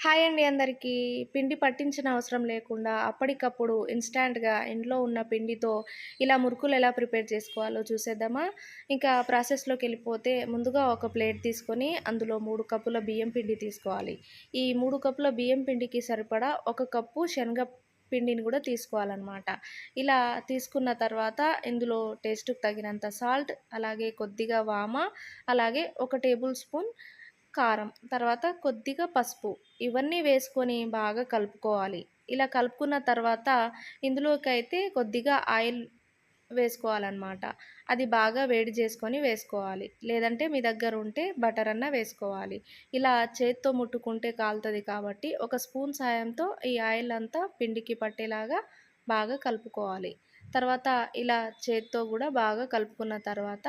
Hi అండి అందరికీ. పిండి పట్టించిన అవసరం లేకుండా అప్పటికప్పుడు ఇన్స్టాంట్గా ఇంట్లో ఉన్న పిండితో ఇలా మురుకులు ఎలా ప్రిపేర్ చేసుకోవాలో చూసేద్దామా? ఇంకా ప్రాసెస్లోకి వెళ్ళిపోతే ముందుగా ఒక ప్లేట్ తీసుకొని అందులో మూడు కప్పుల బియ్యం పిండి తీసుకోవాలి. ఈ మూడు కప్పుల బియ్యం పిండికి సరిపడా ఒక కప్పు శనగ పిండిని కూడా తీసుకోవాలన్నమాట. ఇలా తీసుకున్న తర్వాత ఇందులో టేస్ట్కి తగినంత సాల్ట్ అలాగే కొద్దిగా వామ అలాగే ఒక టేబుల్ స్పూన్ కారం తర్వాత కొద్దిగా పసుపు. ఇవన్నీ వేసుకొని బాగా కలుపుకోవాలి. ఇలా కలుపుకున్న తర్వాత ఇందులోకి అయితే కొద్దిగా ఆయిల్ వేసుకోవాలన్నమాట. అది బాగా వేడి చేసుకొని వేసుకోవాలి. లేదంటే మీ దగ్గర ఉంటే బటర్ అన్న వేసుకోవాలి. ఇలా చేత్తో ముట్టుకుంటే కాలుతుంది కాబట్టి ఒక స్పూన్ సాయంతో ఈ ఆయిల్ అంతా పిండికి పట్టేలాగా బాగా కలుపుకోవాలి. తర్వాత ఇలా చేత్తో కూడా బాగా కలుపుకున్న తర్వాత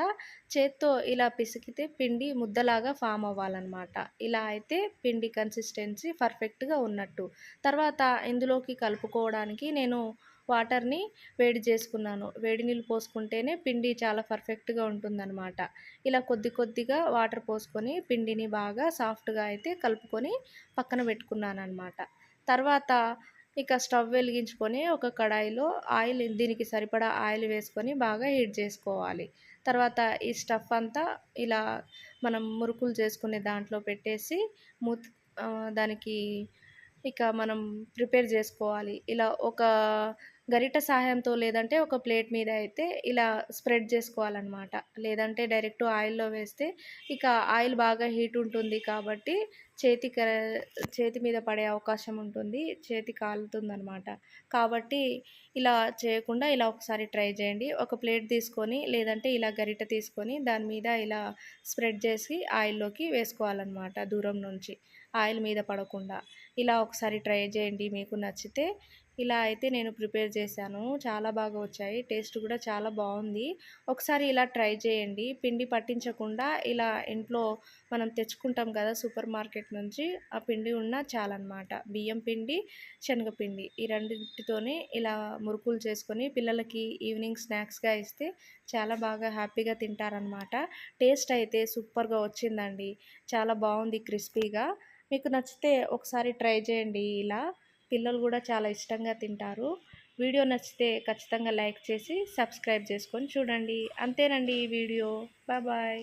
చేత్తో ఇలా పిసికితే పిండి ముద్దలాగా ఫామ్ అవ్వాలన్నమాట. ఇలా అయితే పిండి కన్సిస్టెన్సీ పర్ఫెక్ట్గా ఉన్నట్టు. తర్వాత ఇందులోకి కలుపుకోవడానికి నేను వాటర్ని వేడి చేసుకున్నాను. వేడి నీళ్ళు పోసుకుంటేనే పిండి చాలా పర్ఫెక్ట్గా ఉంటుందన్నమాట. ఇలా కొద్ది కొద్దిగా వాటర్ పోసుకొని పిండిని బాగా సాఫ్ట్గా అయితే కలుపుకొని పక్కన పెట్టుకున్నాను అనమాట తర్వాత ఇక స్టవ్ వెలిగించుకొని ఒక కడాయిలో ఆయిల్ దీనికి సరిపడా ఆయిల్ వేసుకొని బాగా హీట్ చేసుకోవాలి. తర్వాత ఈ స్టఫ్ అంతా ఇలా మనం మురుకులు చేసుకునే దాంట్లో పెట్టేసి మూత్ దానికి ఇక మనం ప్రిపేర్ చేసుకోవాలి. ఇలా ఒక గరిట సహాయంతో లేదంటే ఒక ప్లేట్ మీద అయితే ఇలా స్ప్రెడ్ చేసుకోవాలన్నమాట. లేదంటే డైరెక్ట్ ఆయిల్లో వేస్తే ఇక ఆయిల్ బాగా హీట్ ఉంటుంది కాబట్టి చేతి చేతి మీద పడే అవకాశం ఉంటుంది చేతి కాలుతుందనమాట కాబట్టి ఇలా చేయకుండా ఇలా ఒకసారి ట్రై చేయండి. ఒక ప్లేట్ తీసుకొని లేదంటే ఇలా గరిట తీసుకొని దాని మీద ఇలా స్ప్రెడ్ చేసి ఆయిల్లోకి వేసుకోవాలన్నమాట దూరం నుంచి ఆయిల్ మీద పడకుండా. ఇలా ఒకసారి ట్రై చేయండి మీకు నచ్చితే. ఇలా అయితే నేను ప్రిపేర్ చేశాను. చాలా బాగా వచ్చాయి. టేస్ట్ కూడా చాలా బాగుంది. ఒకసారి ఇలా ట్రై చేయండి. పిండి పట్టించకుండా ఇలా ఇంట్లో మనం తెచ్చుకుంటాం కదా సూపర్ మార్కెట్ నుంచి ఆ పిండి ఉన్న చాలన్నమాట. బియ్యం పిండి శనగపిండి ఈ రెండింటితోనే ఇలా మురుకులు చేసుకొని పిల్లలకి ఈవినింగ్ స్నాక్స్గా ఇస్తే చాలా బాగా హ్యాపీగా తింటారనమాట టేస్ట్ అయితే సూపర్గా వచ్చిందండి. చాలా బాగుంది క్రిస్పీగా. మీకు నచ్చితే ఒకసారి ట్రై చేయండి ఇలా. పిల్లలు కూడా చాలా ఇష్టంగా తింటారు. వీడియో నచ్చితే ఖచ్చితంగా లైక్ చేసి సబ్స్క్రైబ్ చేసుకొని చూడండి. అంతేనండి ఈ వీడియో. బాయ్